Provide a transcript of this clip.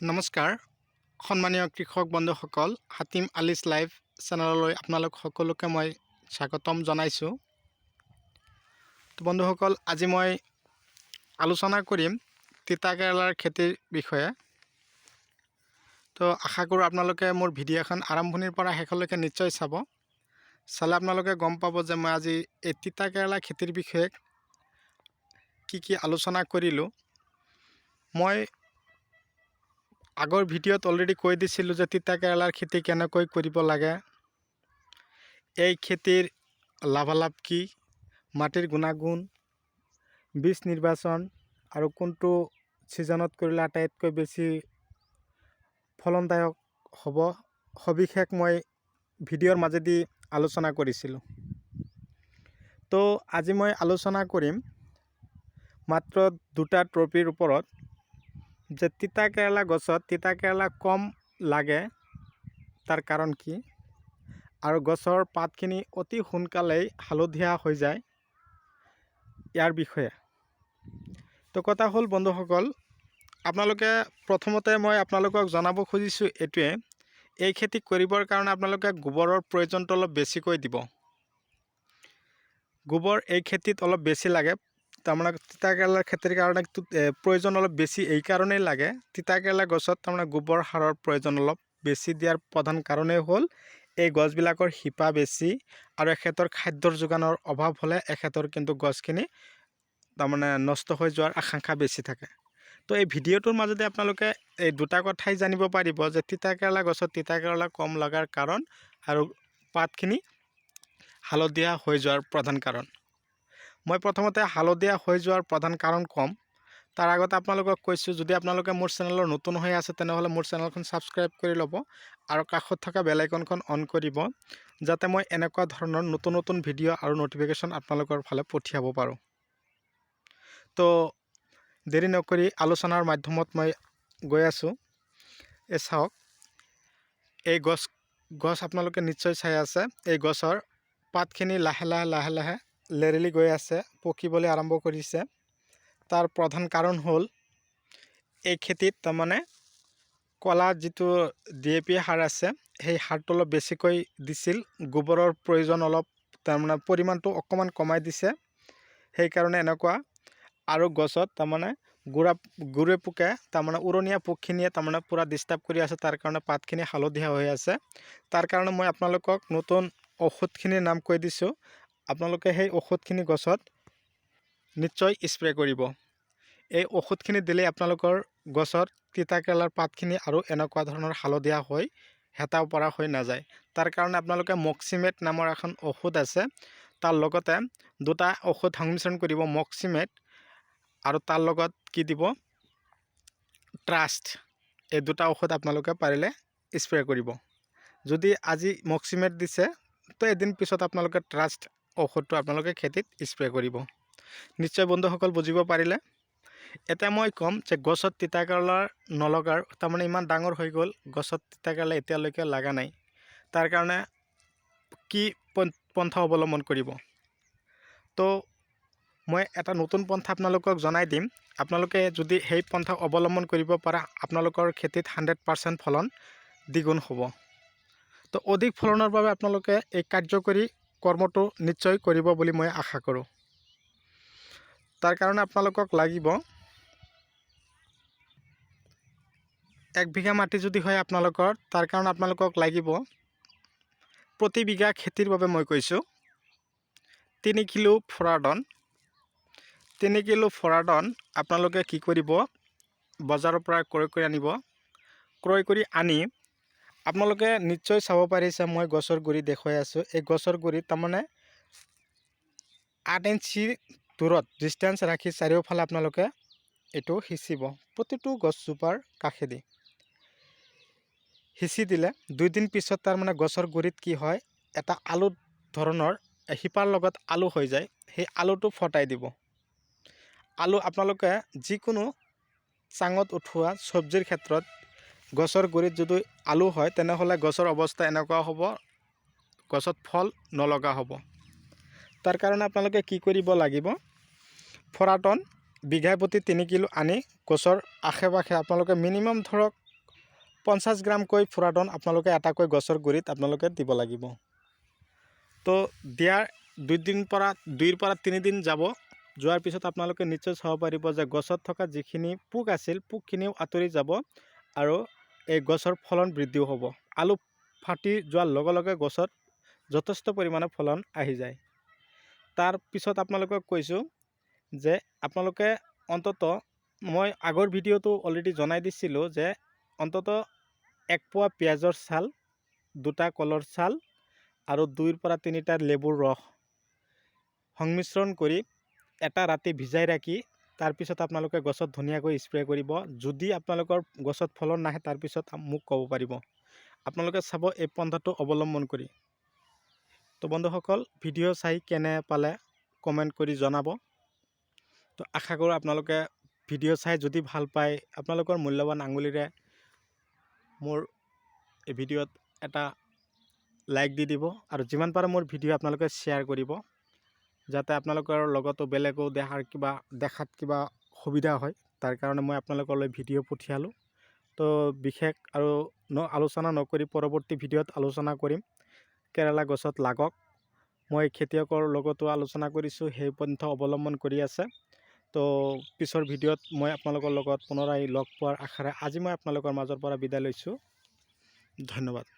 নমস্কাৰ। সন্মানীয় কৃষক বন্ধুসকল, হাতিম আলিছ লাইভ চেনেললৈ আপোনালোক সকলোকে মই স্বাগতম জনাইছোঁ। তো বন্ধুসকল, আজি মই আলোচনা কৰিম তিতা কেৰেলাৰ খেতিৰ বিষয়ে। তো আশা কৰোঁ আপোনালোকে মোৰ ভিডিঅ'খন আৰম্ভণিৰ পৰা শেষলৈকে নিশ্চয় চাব। চালে আপোনালোকে গম পাব যে মই আজি এই তিতা কেৰেলা খেতিৰ বিষয়ে কি কি আলোচনা কৰিলোঁ। মই আগৰ ভিডিঅ'ত অলৰেডি কৈ দিছিলোঁ যে তিতা কেৰেলাৰ খেতি কেনেকৈ কৰিব লাগে। এই খেতিৰ লাভালাভ কি? মাটিৰ গুণাগুণ, বীজ নিৰ্বাচন আৰু কোনটো ছিজনত কৰিলে আটাইতকৈ বেছি ফলনদায়ক হ'ব? সবিশেষ মই ভিডিঅ'ৰ মাজেদি আলোচনা কৰিছিলোঁ। তো আজি মই আলোচনা কৰিম মাত্ৰ দুটা ট্ৰফিৰ ওপৰত। যে তিতা কেৰেলা গছত তিতা কেৰেলা কম লাগে, তাৰ কাৰণ কি? আৰু গছৰ পাতখিনি অতি সোনকালেই হালধীয়া হৈ যায়। ইয়াৰ বিষয়ে। তো কথা হ'ল, বন্ধুসকল, আপোনালোকে প্ৰথমতে মই আপোনালোকক জনাব খুজিছোঁ এইটোৱে, এই খেতি কৰিবৰ কাৰণে আপোনালোকে গোবৰৰ প্ৰয়োজনটো অলপ বেছিকৈ দিব। গোবৰ এই খেতিত অলপ বেছি লাগে তাৰমানে তিতা কেৰেলাৰ খেতিৰ কাৰণে প্ৰয়োজন অলপ বেছি, এই কাৰণেই লাগে। তিতা কেৰেলা গছত তাৰমানে গোবৰ সাৰৰ প্ৰয়োজন অলপ বেছি দিয়াৰ প্ৰধান কাৰণেই হ'ল, এই গছবিলাকৰ শিপা বেছি আৰু এখেতৰ খাদ্যৰ যোগানৰ অভাৱ হ'লে এখেতৰ কিন্তু গছখিনি তাৰমানে নষ্ট হৈ যোৱাৰ আশংকা বেছি থাকে। তো এই ভিডিঅ'টোৰ মাজতে আপোনালোকে এই দুটা কথাই জানিব পাৰিব যে তিতা কেৰেলা গছত তিতা কেৰেলা কম লগাৰ কাৰণ আৰু পাতখিনি হালধীয়া হৈ যোৱাৰ প্ৰধান কাৰণ। মই প্ৰথমতে হালধীয়া হৈ যোৱাৰ প্ৰধান কাৰণ ক'ম। তাৰ আগতে আপোনালোকক কৈছোঁ, যদি আপোনালোকে মোৰ চেনেলৰ নতুন হৈ আছে, তেনেহ'লে মোৰ চেনেলখন ছাবস্ক্ৰাইব কৰি ল'ব আৰু কাষত থকা বেল অন কৰিব, যাতে মই এনেকুৱা ধৰণৰ নতুন নতুন ভিডিঅ' আৰু ন'টিফিকেশ্যন আপোনালোকৰ ফালে পঠিয়াব পাৰোঁ। তো, দেৰি নকৰি আলোচনাৰ মাধ্যমত মই গৈ আছোঁ। এই চাওক, এই গছ গছ আপোনালোকে নিশ্চয় চাই আছে। এই গছৰ পাতখিনি লাহে লাহে লাহে লাহে লেৰেলি গৈ আছে পকিবলৈ আৰম্ভ কৰিছে। তাৰ প্ৰধান কাৰণ হ'ল, এই খেতিত তাৰমানে ক'লা যিটো ডি এ পি সাৰ আছে, সেই সাৰটো অলপ বেছিকৈ দিছিল। গোবৰৰ প্ৰয়োজন অলপ তাৰমানে পৰিমাণটো অকণমান কমাই দিছে। সেইকাৰণে এনেকুৱা আৰু গছত তাৰমানে গুড়া গুৰে পোকে, তাৰমানে উৰণীয়া পোকখিনিয়ে তাৰমানে পূৰা ডিষ্টাৰ্ব কৰি আছে। তাৰ কাৰণে পাতখিনি হালধীয়া হৈ আছে। তাৰ কাৰণে মই আপোনালোকক নতুন ঔষধখিনিৰ নাম কৈ দিছোঁ। আপোনালোকে সেই ঔষধখিনি গছত নিশ্চয় স্প্ৰে কৰিব। এই ঔষধখিনি দিলেই আপোনালোকৰ গছত তিতা কেৰেলাৰ পাতখিনি আৰু এনেকুৱা ধৰণৰ হালধীয়া হৈ হেতা পৰা হৈ নাযায়। তাৰ কাৰণে আপোনালোকে মক্সিমেট নামৰ এখন ঔষধ আছে, তাৰ লগতে দুটা ঔষধ সংমিশ্ৰণ কৰিব মক্সিমেট আৰু তাৰ লগত কি দিব? ট্ৰাষ্ট এই দুটা ঔষধ আপোনালোকে পাৰিলে স্প্ৰে কৰিব। যদি আজি মক্সিমেট দিছে, তো এদিন পিছত আপোনালোকে ট্ৰাষ্ট ঔষধটো আপোনালোকে খেতিত স্প্ৰে কৰিব। নিশ্চয় বন্ধুসকল বুজিব পাৰিলে। এতিয়া মই ক'ম যে গছত তিতা কেৰেলাৰ নলগাৰ, তাৰমানে ইমান ডাঙৰ হৈ গ'ল, গছত তিতা কেৰেলা এতিয়ালৈকে লগা নাই। তাৰ কাৰণে কি পন- পন্থা অৱলম্বন কৰিব? তো মই এটা নতুন পন্থা আপোনালোকক জনাই দিম। আপোনালোকে যদি সেই পন্থা অৱলম্বন কৰিব পৰা, আপোনালোকৰ খেতিত হাণ্ড্ৰেড পাৰ্চেণ্ট ফলন দ্বিগুণ হ'ব। তো অধিক ফলনৰ বাবে আপোনালোকে এই কাৰ্যকৰী কৰ্মটো নিশ্চয় কৰিব বুলি মই আশা কৰোঁ। তাৰ কাৰণে আপোনালোকক লাগিব এক বিঘা মাটি যদি হয় আপোনালোকৰ, তাৰ কাৰণে আপোনালোকক লাগিব প্ৰতি বিঘা খেতিৰ বাবে মই কৈছোঁ, তিনি কিলো ফৰাডন তিনি কিলো ফৰাডন আপোনালোকে কি কৰিব, বজাৰৰ পৰা ক্ৰয় কৰি আনিব। ক্ৰয় কৰি আনি আপোনালোকে নিশ্চয় চাব পাৰিছে, মই গছৰ গুৰি দেখুৱাই আছোঁ। এই গছৰ গুৰিত তাৰমানে আঠ ইঞ্চি দূৰত ডিষ্টেঞ্চ ৰাখি চাৰিওফালে আপোনালোকে এইটো সিঁচিব। প্ৰতিটো গছজোপাৰ কাষেদি সিঁচি দিলে দুইদিন পিছত তাৰমানে গছৰ গুৰিত কি হয়, এটা আলু ধৰণৰ শিপাৰ লগত আলু হৈ যায়, সেই আলুটো ফটাই দিব। আলু আপোনালোকে যিকোনো চাঙত উঠোৱা চব্জিৰ ক্ষেত্ৰত গছৰ গুৰিত যদি আলু হয়, তেনেহ'লে গছৰ অৱস্থা এনেকুৱা হ'ব, গছত ফল নলগা হ'ব। তাৰ কাৰণে আপোনালোকে কি কৰিব লাগিব? ফৰাটন, বিঘাই প্ৰতি তিনি কিলো আনি গছৰ আশে পাশে আপোনালোকে মিনিমাম ধৰক পঞ্চাছ গ্ৰামকৈ ফুৰাডন আপোনালোকে এটাকৈ গছৰ গুৰিত আপোনালোকে দিব লাগিব। তো দিয়াৰ দুদিন পৰা, দুইৰ পৰা তিনিদিন যাব। যোৱাৰ পিছত আপোনালোকে নিশ্চয় চাব পাৰিব যে গছত থকা যিখিনি পোক আছিল, পোকখিনিও আঁতৰি যাব আৰু এই গছৰ ফলন বৃদ্ধিও হ'ব। আলু ফাটি যোৱাৰ লগে লগে গছত যথেষ্ট পৰিমাণে ফলন আহি যায়। তাৰ পিছত আপোনালোকক কৈছোঁ যে আপোনালোকে অন্তত, মই আগৰ ভিডিঅ'টো অলৰেডি জনাই দিছিলোঁ যে অন্তত এক পোৱা পিঁয়াজৰ ছাল, দুটা কলৰ ছাল আৰু দুইৰ পৰা তিনিটা লেবুৰ ৰস সংমিশ্ৰণ কৰি এটা ৰাতি ভিজাই ৰাখি তাৰপিছত আপোনালোকে গছত ধুনীয়াকৈ স্প্ৰে' কৰিব। যদি আপোনালোকৰ গছত ফলন নাহে তাৰপিছত মোক ক'ব পাৰিব। আপোনালোকে চাব এই পন্থাটো অৱলম্বন কৰি। তো বন্ধুসকল, ভিডিঅ' চাই কেনে পালে কমেণ্ট কৰি জনাব। তো আশা কৰোঁ আপোনালোকে ভিডিঅ' চাই যদি ভালো পায়, আপোনালোকৰ মূল্যৱান আঙুলিৰে মোৰ এই ভিডিঅ'ত এটা লাইক দি দিব আৰু যিমান পাৰে মোৰ ভিডিঅ' আপোনালোকে শ্বেয়াৰ কৰিব। যাতে আপোনালোকৰ লগতো বেলেগো দেখাৰ কিবা, দেখাত কিবা সুবিধা হয়। তাৰ কাৰণে মই আপোনালোকলৈ ভিডিঅ' পঠিয়ালোঁ। তো বিশেষ আৰু ন, আলোচনা নকৰি পৰৱৰ্তী ভিডিঅ'ত আলোচনা কৰিম। কেৰেলা গছত লাগক। মই খেতিয়কৰ লগতো আলোচনা কৰিছোঁ, সেই পন্থা অৱলম্বন কৰি আছে। তো পিছৰ ভিডিঅ'ত মই আপোনালোকৰ লগত পুনৰাই লগ পোৱাৰ আশাৰে আজি মই আপোনালোকৰ মাজৰ পৰা বিদায় লৈছোঁ। ধন্যবাদ।